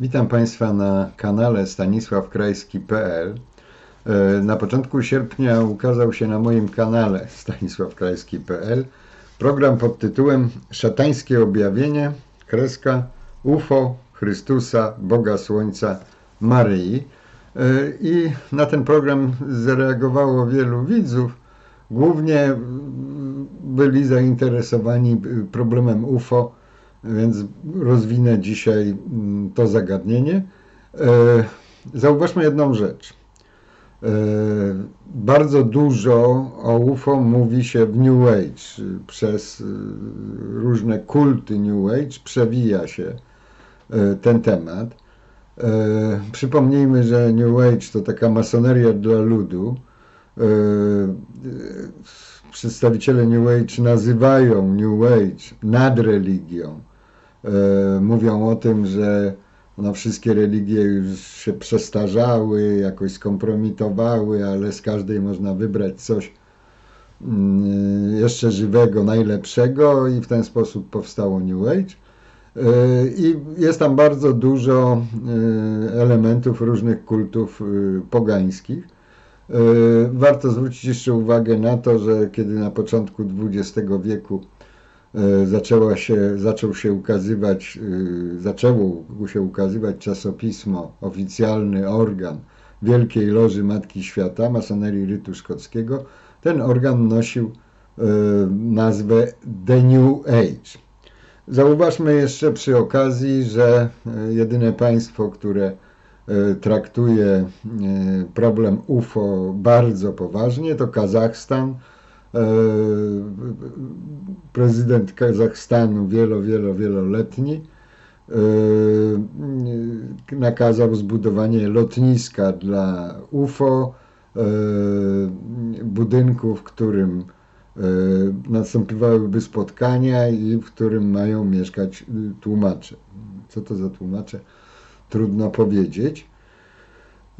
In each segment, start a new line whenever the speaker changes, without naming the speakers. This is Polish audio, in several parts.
Witam Państwa na kanale stanisławkrajski.pl. E, Na początku sierpnia ukazał się na moim kanale stanisławkrajski.pl program pod tytułem Szatańskie objawienie, kreska UFO Chrystusa, Boga Słońca, Maryi. E, I na ten program zareagowało wielu widzów. Głównie byli zainteresowani problemem UFO, więc rozwinę dzisiaj mm, to zagadnienie. E, Zauważmy jedną rzecz. E, Bardzo dużo o UFO mówi się w New Age. Przez y, różne kulty New Age przewija się e, ten temat. E, Przypomnijmy, że New Age to taka masoneria dla ludu. E, Przedstawiciele New Age nazywają New Age nadreligią. E, Mówią o tym, że no, wszystkie religie już się przestarzały, jakoś skompromitowały, ale z każdej można wybrać coś mm, jeszcze żywego, najlepszego i w ten sposób powstało New Age. E, I jest tam bardzo dużo e, elementów różnych kultów pogańskich. Warto zwrócić jeszcze uwagę na to, że kiedy na początku XX wieku zaczęła się, zaczął się ukazywać, e, zaczęło się ukazywać czasopismo, oficjalny organ Wielkiej Loży Matki Świata, masonerii rytu szkockiego, ten organ nosił e, nazwę The New Age. Zauważmy jeszcze przy okazji, że e, jedyne państwo, które e, traktuje e, problem UFO bardzo poważnie, to Kazachstan. E, Prezydent Kazachstanu wielo, wielo, wieloletni e, nakazał zbudowanie lotniska dla UFO, e, budynku, w którym następowałyby spotkania i w którym mają mieszkać y, tłumacze. Co to za tłumacze? Trudno powiedzieć.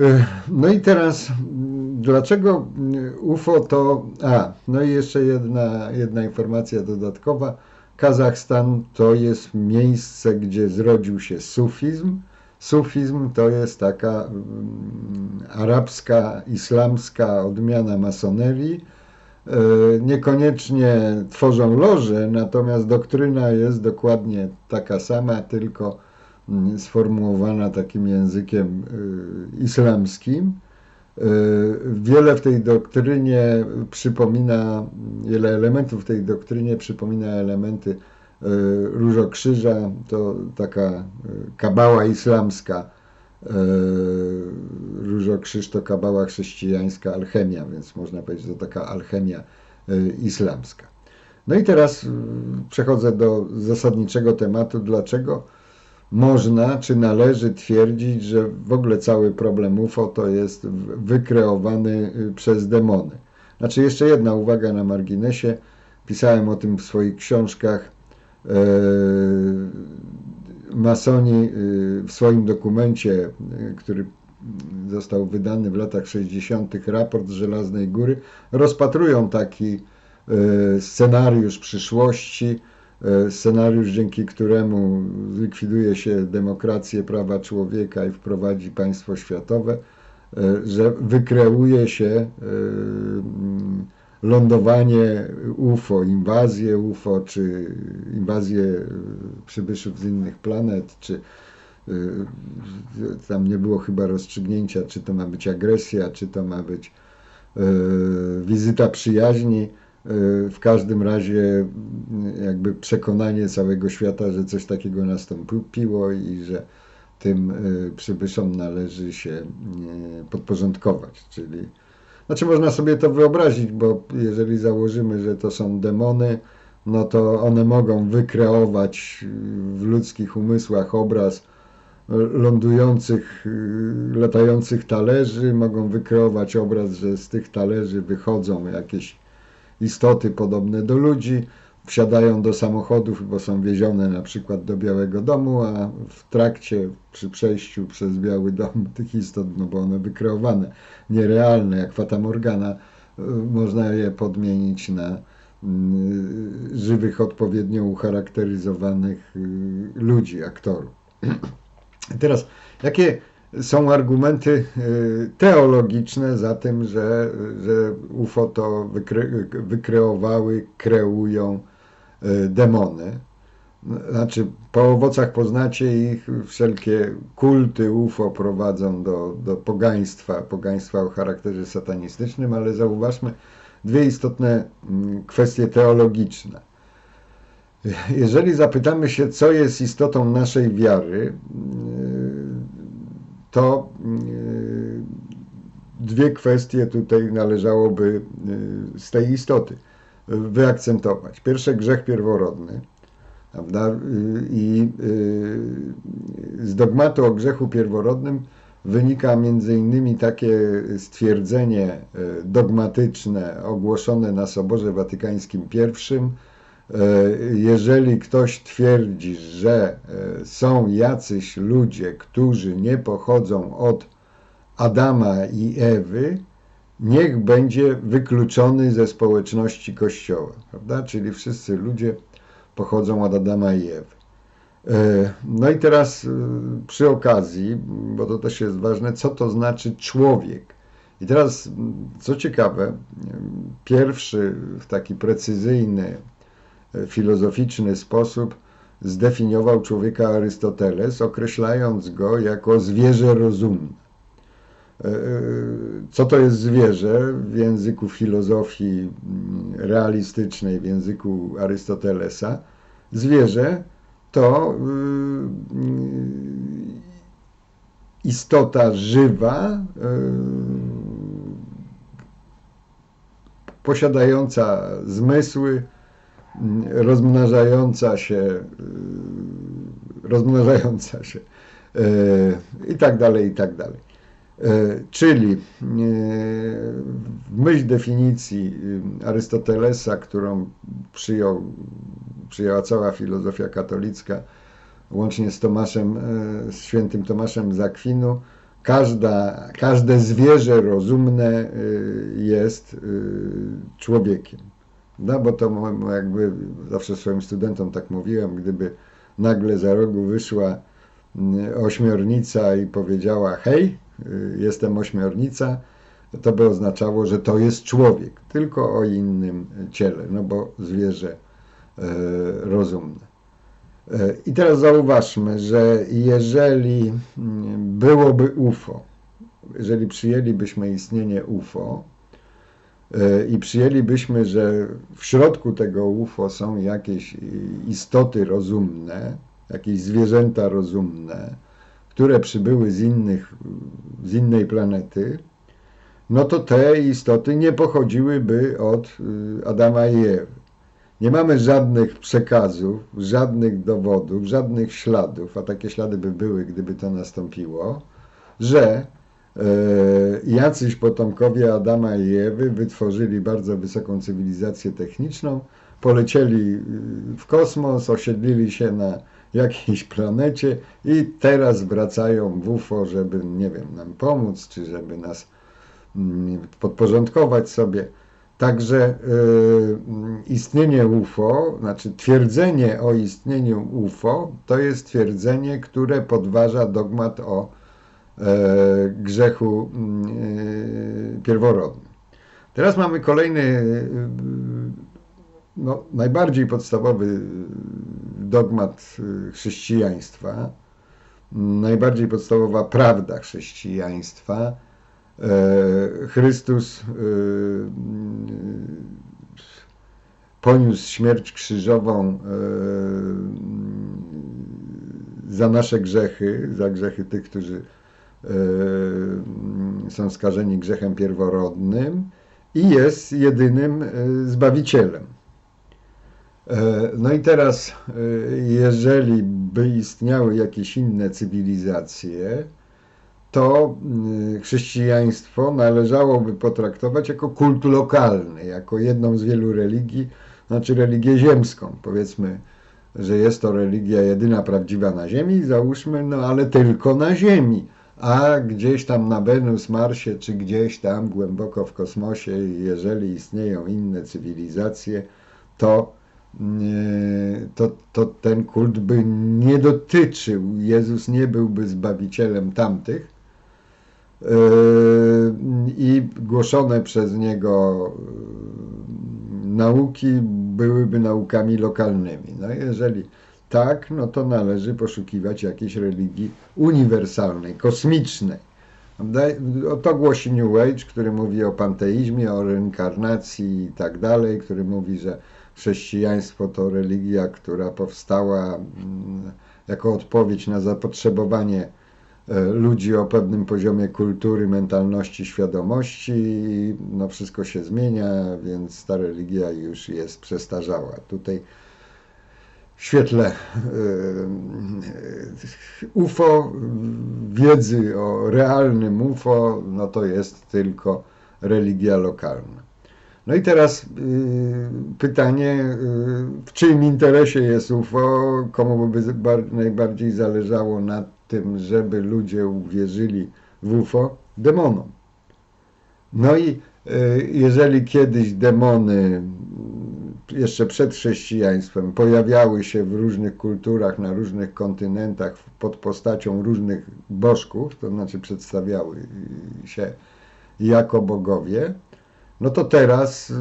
E, No i teraz, m, dlaczego m, UFO to. A, no i jeszcze jedna, jedna informacja dodatkowa. Kazachstan to jest miejsce, gdzie zrodził się sufizm. Sufizm to jest taka mm, arabska, islamska odmiana masonerii. E, Niekoniecznie tworzą loże, natomiast doktryna jest dokładnie taka sama, tylko mm, sformułowana takim językiem y, islamskim. Y, Wiele w tej doktrynie przypomina, wiele elementów w tej doktrynie przypomina elementy y, Różokrzyża, to taka kabała islamska. Różokrzyż to kabała chrześcijańska alchemia, więc można powiedzieć, że to taka alchemia islamska. No i teraz przechodzę do zasadniczego tematu, dlaczego można, czy należy twierdzić, że w ogóle cały problem UFO to jest wykreowany y, przez demony. Znaczy, jeszcze jedna uwaga na marginesie. Pisałem o tym w swoich książkach. E, Masoni y, w swoim dokumencie, y, który został wydany w latach 60., raport z Żelaznej Góry, rozpatrują taki scenariusz przyszłości, scenariusz, dzięki któremu zlikwiduje się demokrację, prawa człowieka i wprowadzi państwo światowe, e, że wykreuje się e, lądowanie UFO, inwazję UFO, czy inwazję e, przybyszów z innych planet, czy e, tam nie było chyba rozstrzygnięcia, czy to ma być agresja, czy to ma być e, wizyta przyjaźni. E, W każdym razie m, jakby przekonanie całego świata, że coś takiego nastąpiło i że tym e, przybyszom należy się e, podporządkować. Czyli, znaczy można sobie to wyobrazić, bo jeżeli założymy, że to są demony, no to one mogą wykreować w ludzkich umysłach obraz lądujących, latających talerzy, mogą wykreować obraz, że z tych talerzy wychodzą jakieś istoty podobne do ludzi, wsiadają do samochodów, bo są wiezione na przykład do Białego Domu, a w trakcie, przy przejściu przez Biały Dom tych istot, no bo one wykreowane, nierealne, jak Fata Morgana, y, można je podmienić na y, żywych, odpowiednio ucharakteryzowanych y, ludzi, aktorów. Teraz, jakie są argumenty teologiczne za tym, że, że UFO to wykre, wykreowały, kreują demony? Znaczy, po owocach poznacie ich, wszelkie kulty UFO prowadzą do, do pogaństwa, pogaństwa o charakterze satanistycznym, ale zauważmy dwie istotne mm, kwestie teologiczne. Jeżeli zapytamy się, co jest istotą naszej wiary, to mm, dwie kwestie tutaj należałoby z tej istoty wyakcentować. Pierwsze, grzech pierworodny Prawda? I y, z dogmatu o grzechu pierworodnym wynika między innymi takie stwierdzenie dogmatyczne ogłoszone na Soborze Watykańskim I. Y, jeżeli ktoś twierdzi, że są jacyś ludzie, którzy nie pochodzą od Adama i Ewy, niech będzie wykluczony ze społeczności Kościoła. Prawda? Czyli wszyscy ludzie pochodzą od Adama i Ewy. E, no i teraz e, przy okazji, bo to też jest ważne, co to znaczy człowiek. I teraz, co ciekawe, pierwszy w taki precyzyjny, e, filozoficzny sposób zdefiniował człowieka Arystoteles, określając go jako zwierzę rozumne. Co to jest zwierzę w języku filozofii realistycznej, w języku Arystotelesa? Zwierzę to y, istota żywa, y, posiadająca zmysły, rozmnażająca się, y, rozmnażająca się i tak dalej, i tak dalej. E, czyli w myśl definicji Arystotelesa, którą przyjął, przyjęła cała filozofia katolicka, łącznie z Tomaszem, z świętym Tomaszem z Akwinu, każda, każde zwierzę rozumne jest człowiekiem. No, bo to jakby zawsze swoim studentom tak mówiłem, gdyby nagle za rogu wyszła ośmiornica i powiedziała hej, Y, jestem ośmiornica, to by oznaczało, że to jest człowiek, tylko o innym ciele, no bo zwierzę e, rozumne. E, I teraz zauważmy, że jeżeli mm, byłoby UFO, jeżeli przyjęlibyśmy istnienie UFO i przyjęlibyśmy, że w środku tego UFO są jakieś istoty rozumne, jakieś zwierzęta rozumne, które przybyły z, innych, z innej planety, no to te istoty nie pochodziłyby od y, Adama i Ewy. Nie mamy żadnych przekazów, żadnych dowodów, żadnych śladów, a takie ślady by były, gdyby to nastąpiło, że e, jacyś potomkowie Adama i Ewy wytworzyli bardzo wysoką cywilizację techniczną, polecieli y, w kosmos, osiedlili się na jakiejś planecie i teraz wracają w UFO, żeby, nie wiem, nam pomóc, czy żeby nas mm, podporządkować sobie. Także y, istnienie UFO, znaczy twierdzenie o istnieniu UFO, to jest twierdzenie, które podważa dogmat o e, grzechu y, pierworodnym. Teraz mamy kolejny, y, no, najbardziej podstawowy dogmat chrześcijaństwa, najbardziej podstawowa prawda chrześcijaństwa. E, Chrystus poniósł śmierć krzyżową e, za nasze grzechy, za grzechy tych, którzy e, są skażeni grzechem pierworodnym i jest jedynym Zbawicielem. E, no i teraz, e, jeżeli by istniały jakieś inne cywilizacje, to chrześcijaństwo należałoby potraktować jako kult lokalny, jako jedną z wielu religii, znaczy religię ziemską. Powiedzmy, że jest to religia jedyna prawdziwa na Ziemi, załóżmy, no ale tylko na Ziemi. A gdzieś tam na Wenus, Marsie, czy gdzieś tam głęboko w kosmosie, jeżeli istnieją inne cywilizacje, to to, to ten kult by nie dotyczył, Jezus nie byłby zbawicielem tamtych e, i głoszone przez niego e, nauki byłyby naukami lokalnymi. No jeżeli tak, no to należy poszukiwać jakiejś religii uniwersalnej, kosmicznej. To głosi New Age, który mówi o panteizmie, o reinkarnacji i tak dalej, który mówi, że chrześcijaństwo to religia, która powstała mm, jako odpowiedź na zapotrzebowanie e, ludzi o pewnym poziomie kultury, mentalności, świadomości. No wszystko się zmienia, więc ta religia już jest przestarzała. Tutaj w świetle e, UFO, wiedzy o realnym UFO, no to jest tylko religia lokalna. No i teraz y, pytanie, y, w czyim interesie jest UFO, komu by najbardziej zależało na tym, żeby ludzie uwierzyli w UFO? Demonom. No i y, jeżeli kiedyś demony jeszcze przed chrześcijaństwem pojawiały się w różnych kulturach, na różnych kontynentach pod postacią różnych bożków, to znaczy przedstawiały się jako bogowie, no to teraz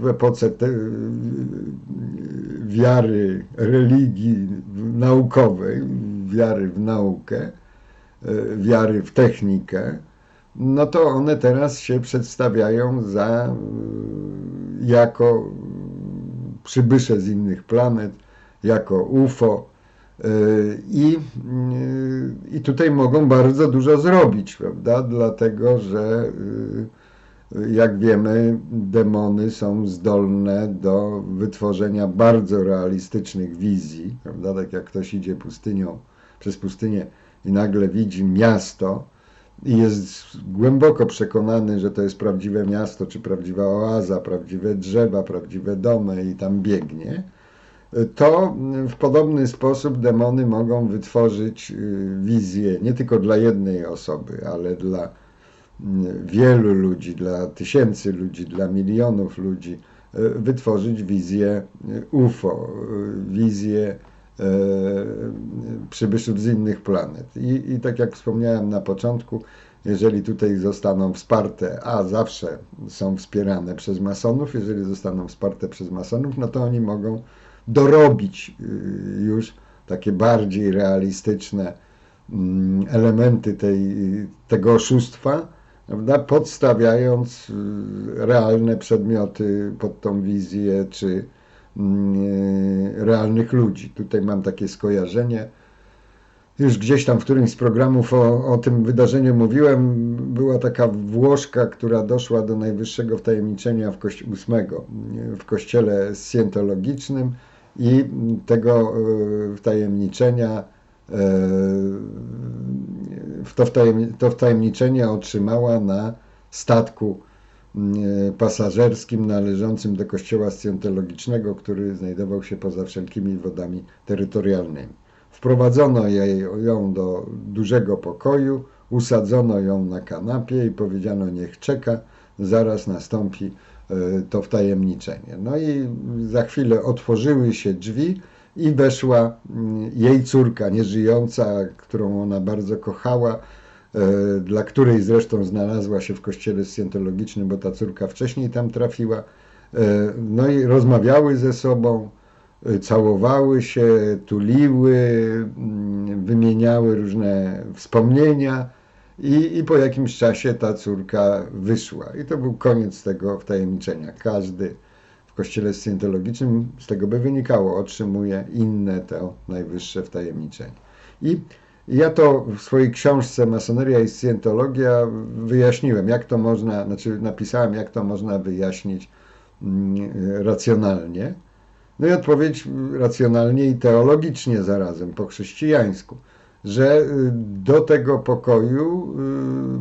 w epoce te, wiary, religii naukowej, wiary w naukę, wiary w technikę, no to one teraz się przedstawiają za jako przybysze z innych planet, jako UFO. I, I tutaj mogą bardzo dużo zrobić, prawda? Dlatego, że jak wiemy, demony są zdolne do wytworzenia bardzo realistycznych wizji, prawda? Tak jak ktoś idzie pustynią, przez pustynię i nagle widzi miasto jest głęboko przekonany, że to jest prawdziwe miasto, czy prawdziwa oaza, prawdziwe drzewa, prawdziwe domy i tam biegnie, to w podobny sposób demony mogą wytworzyć y, wizję nie tylko dla jednej osoby, ale dla wielu ludzi, dla tysięcy ludzi, dla milionów ludzi, e, wytworzyć wizję UFO, wizję przybyszów z innych planet. I, I tak jak wspomniałem na początku, jeżeli tutaj zostaną wsparte, a zawsze są wspierane przez masonów, jeżeli zostaną wsparte przez masonów, no to oni mogą dorobić już takie bardziej realistyczne mm, elementy tej, tego oszustwa, prawda, podstawiając y, realne przedmioty pod tą wizję, czy y, realnych ludzi. Tutaj mam takie skojarzenie. Już gdzieś tam w którymś z programów o, o tym wydarzeniu mówiłem. Była taka Włoszka, która doszła do najwyższego wtajemniczenia w kości ósmego w kościele scientologicznym i tego y, wtajemniczenia to, to wtajemniczenie otrzymała na statku mm, pasażerskim należącym do kościoła scjentologicznego, który znajdował się poza wszelkimi wodami terytorialnymi. Wprowadzono ją do dużego pokoju, usadzono ją na kanapie i powiedziano niech czeka, zaraz nastąpi e, to wtajemniczenie. No i za chwilę otworzyły się drzwi, i weszła mm, jej córka nieżyjąca, którą ona bardzo kochała, e, dla której zresztą znalazła się w kościele scjentologicznym, bo ta córka wcześniej tam trafiła. E, no i rozmawiały ze sobą, e, całowały się, tuliły, mm, wymieniały różne wspomnienia. I, I po jakimś czasie ta córka wyszła. I to był koniec tego wtajemniczenia. Każdy kościele scjentologicznym, z tego by wynikało, otrzymuje inne to najwyższe wtajemniczenie. I ja to w swojej książce Masoneria i Scjentologia wyjaśniłem, jak to można, znaczy napisałem, jak to można wyjaśnić mm, racjonalnie. No i odpowiedź racjonalnie i teologicznie zarazem, po chrześcijańsku, że y, do tego pokoju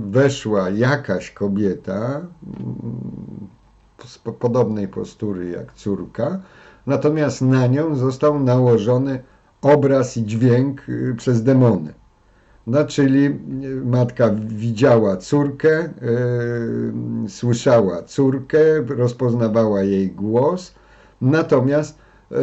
y, weszła jakaś kobieta, z podobnej postury jak córka, natomiast na nią został nałożony obraz i dźwięk y, przez demony. No, czyli y, matka widziała córkę, yy, słyszała córkę, rozpoznawała jej głos, natomiast e,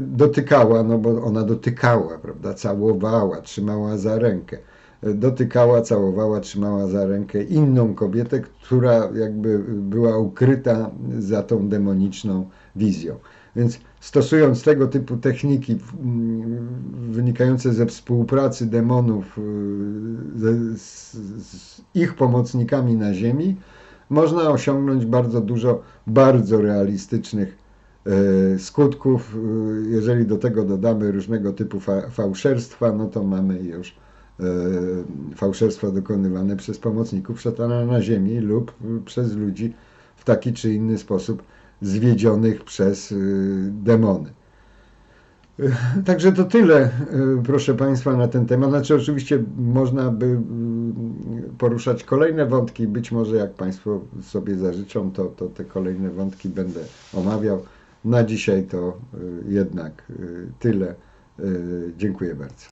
dotykała, no bo ona dotykała, prawda, całowała, trzymała za rękę, dotykała, całowała, trzymała za rękę inną kobietę, która jakby była ukryta za tą demoniczną wizją. Więc stosując tego typu techniki mm, wynikające ze współpracy demonów y, z, z ich pomocnikami na Ziemi, można osiągnąć bardzo dużo bardzo realistycznych e, skutków. Y, Jeżeli do tego dodamy różnego typu fa- fałszerstwa, no to mamy już e, fałszerstwa dokonywane przez pomocników szatana na ziemi lub y, przez ludzi w taki czy inny sposób zwiedzionych przez y, demony. Także to tyle, y, proszę Państwa, na ten temat. Znaczy, oczywiście można by y, poruszać kolejne wątki. Być może, jak Państwo sobie zażyczą, to, to te kolejne wątki będę omawiał. Na dzisiaj to jednak tyle. Dziękuję bardzo.